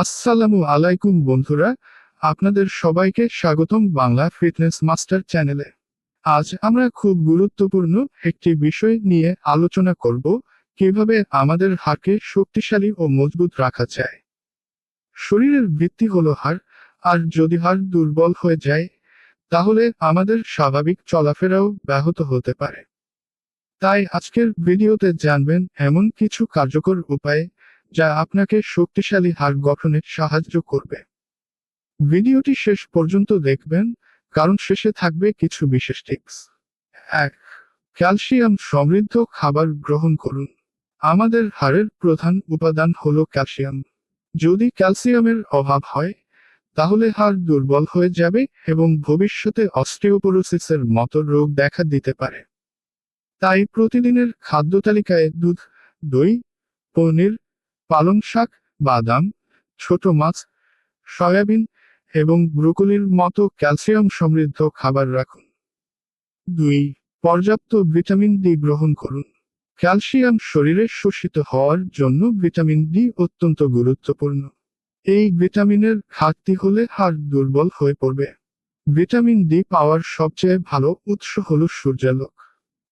আসসালামু আলাইকুম বন্ধুরা, আপনাদের সবাইকে স্বাগতম বাংলা ফিটনেস মাস্টার চ্যানেলে। আজ আমরা খুব গুরুত্বপূর্ণ একটি বিষয় নিয়ে আলোচনা করব, কীভাবে আমাদের হাড়কে শক্তিশালী ও মজবুত রাখা যায়। শরীরের ভিত্তি হলো হাড়, আর যদি হাড় দুর্বল হয়ে যায়, তাহলে আমাদের স্বাভাবিক চলাফেরাও ব্যাহত হতে পারে। তাই আজকের ভিডিওতে জানবেন এমন কিছু কার্যকর উপায় যা আপনাকে শক্তিশালী হাড় গঠনে সাহায্য করবে। ভিডিওটি শেষ পর্যন্ত দেখবেন, কারণ শেষে থাকবে কিছু বিশেষ টিপস। এক, ক্যালসিয়াম সমৃদ্ধ খাবার গ্রহণ করুন। আমাদের হাড়ের প্রধান উপাদান হলো ক্যালসিয়াম। যদি ক্যালসিয়ামের অভাব হয়, তাহলে হাড় দুর্বল হয়ে যাবে এবং ভবিষ্যতে অস্টিওপোরোসিসের মতো রোগ দেখা দিতে পারে। তাই প্রতিদিনের খাদ্য তালিকায় দুধ, দই, পনির পালং শাক, বাদাম, ছোট মাছ, সয়াবিন এবং ব্রোকলির মতো ক্যালসিয়াম সমৃদ্ধ খাবার রাখুন। দুই, পর্যাপ্ত ভিটামিন ডি গ্রহণ করুন। ক্যালসিয়াম শরীরে শোষিত হওয়ার জন্য ভিটামিন ডি অত্যন্ত গুরুত্বপূর্ণ। এই ভিটামিনের ঘাটতি হলে হাড় দুর্বল হয়ে পড়বে। ভিটামিন ডি পাওয়ার সবচেয়ে ভালো উৎস হল সূর্যালোক।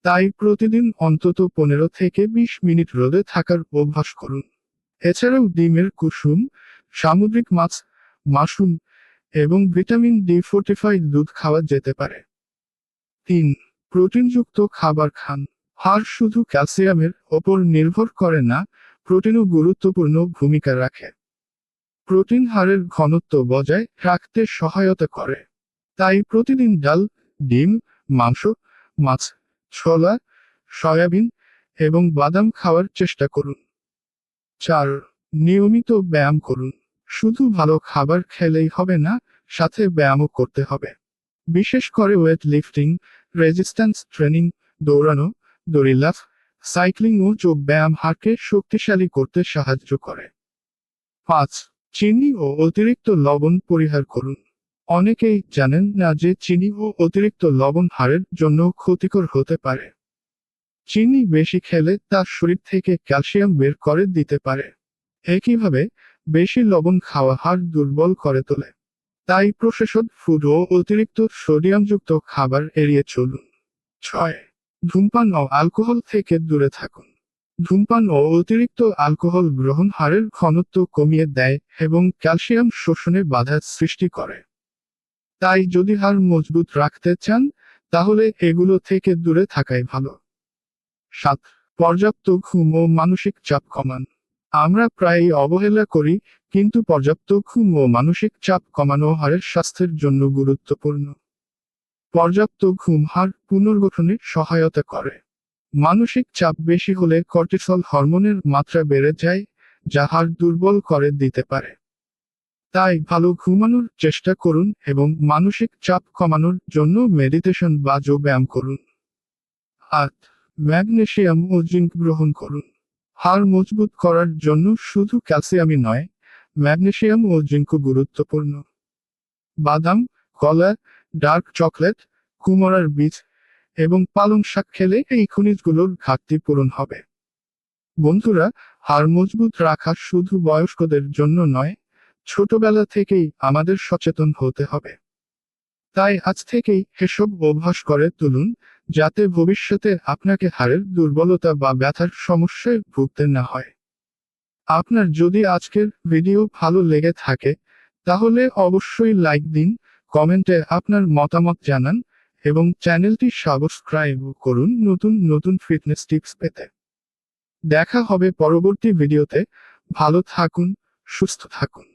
তাই প্রতিদিন অন্তত পনেরো থেকে বিশ মিনিট রোদে থাকার অভ্যাস করুন। এছাড়াও ডিমের কুসুম, সামুদ্রিক মাছ, মাশরুম এবং ভিটামিন ডি ফোর্টিফাইড দুধ খাওয়া যেতে পারে। তিন, প্রোটিনযুক্ত খাবার খান। হাড় শুধু ক্যালসিয়ামের ওপর নির্ভর করে না, প্রোটিনও গুরুত্বপূর্ণ ভূমিকা রাখে। প্রোটিন হাড়ের ঘনত্ব বজায় রাখতে সহায়তা করে। তাই প্রতিদিন ডাল, ডিম, মাংস, মাছ, ছোলা, সয়াবিন এবং বাদাম খাওয়ার চেষ্টা করুন। চার, নিয়মিত ব্যায়াম করুন। শুধু ভালো খাবার খেলেই হবে না, সাথে ব্যায়ামও করতে হবে। বিশেষ করে ওয়েট লিফটিং রেজিস্ট্যান্স ট্রেনিং দৌড়ানো দড়িলাফ সাইক্লিং ও যোগ ব্যায়াম হাড়কে শক্তিশালী করতে সাহায্য করে। পাঁচ, চিনি ও অতিরিক্ত লবণ পরিহার করুন। অনেকেই জানেন না যে চিনি ও অতিরিক্ত লবণ হাড়ের জন্য ক্ষতিকর হতে পারে। চিনি বেশি খেলে তা শরীর থেকে ক্যালসিয়াম বের করে দিতে পারে। একইভাবে, বেশি লবণ খাওয়া হাড় দুর্বল করে তোলে। তাই প্রসেসড ফুড ও অতিরিক্ত সোডিয়ামযুক্ত খাবার এড়িয়ে চলুন। ছয়, ধূমপান ও অ্যালকোহল থেকে দূরে থাকুন। ধূমপান ও অতিরিক্ত অ্যালকোহল গ্রহণ হাড়ের ঘনত্ব কমিয়ে দেয় এবং ক্যালসিয়াম শোষণে বাধা সৃষ্টি করে। তাই যদি হাড় মজবুত রাখতে চান, তাহলে এগুলো থেকে দূরে থাকাই ভালো। সাত, পর্যাপ্ত ঘুম ও মানসিক চাপ কমান। আমরা প্রায়ই অবহেলা করি, কিন্তু পর্যাপ্ত ঘুম ও মানসিক চাপ কমানো হাড়ের স্বাস্থ্যের জন্য গুরুত্বপূর্ণ। পর্যাপ্ত ঘুম হাড় পুনর্গঠনে সহায়তা করে। মানসিক চাপ বেশি হলে কর্টিসল হরমোনের মাত্রা বেড়ে যায়, যা হাড় দুর্বল করে দিতে পারে। তাই ভালো ঘুমানোর চেষ্টা করুন এবং মানসিক চাপ কমানোর জন্য মেডিটেশন বা যোগ ব্যায়াম করুন। আট ম্যাগনেশিয়াম ও জিঙ্ক গ্রহণ করুন। হাড় মজবুত করার জন্য শুধু ক্যালসিয়ামই নয়, ম্যাগনেশিয়াম ও জিঙ্কও গুরুত্বপূর্ণ। বাদাম, কলা, ডার্ক চকলেট, কুমড়ার বীজ এবং পালং শাক খেলে এই খনিজগুলোর ঘাটতি পূরণ হবে। বন্ধুরা, হাড় মজবুত রাখা শুধু বয়স্কদের জন্য নয়, ছোটবেলা থেকেই আমাদের সচেতন হতে হবে। তাই আজ থেকেই এসব অভ্যাস করে তুলুন যাতে ভবিষ্যতে আপনাকে হাড়ের দুর্বলতা বা ব্যথার সমস্যায় ভুগতে না হয়। আপনার যদি আজকের ভিডিও ভালো লেগে থাকে, তাহলে অবশ্যই লাইক দিন, কমেন্টে আপনার মতামত জানান এবং চ্যানেলটি সাবস্ক্রাইব করুন নতুন নতুন ফিটনেস টিপস পেতে। দেখা হবে পরবর্তী ভিডিওতে। ভালো থাকুন, সুস্থ থাকুন।